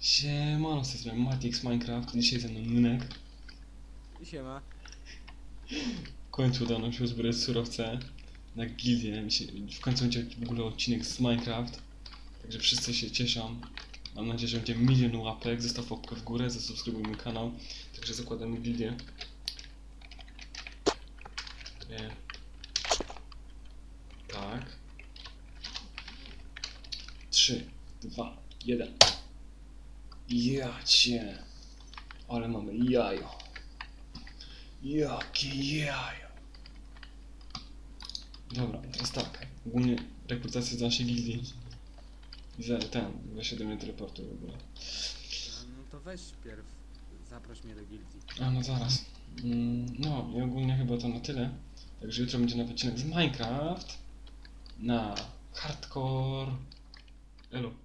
Siemano, z tej strony Matix Minecraft, dzisiaj ze mną Młynek. Siema. W końcu udało nam się uzbroić surowce na gildię. W końcu będzie w ogóle odcinek z Minecraft. Także wszyscy się cieszą. Mam nadzieję, że będzie milion łapek. Zostaw łapkę w górę, zasubskrybuj mój kanał. Także zakładamy gildię. 3, 2, 1. Ja cię. Ale mamy jajo. Jakie jajo. Dobra, teraz tak. Ogólnie rekrutacja z naszej gildii. I za ten, weź się do mnie teleportu w ogóle. No to weź pierw, zaproś mnie do gildii. A no zaraz. Mm, No i ogólnie chyba to na tyle. Także jutro będzie nowy odcinek z Minecraft. Na hardcore. Ah Hello.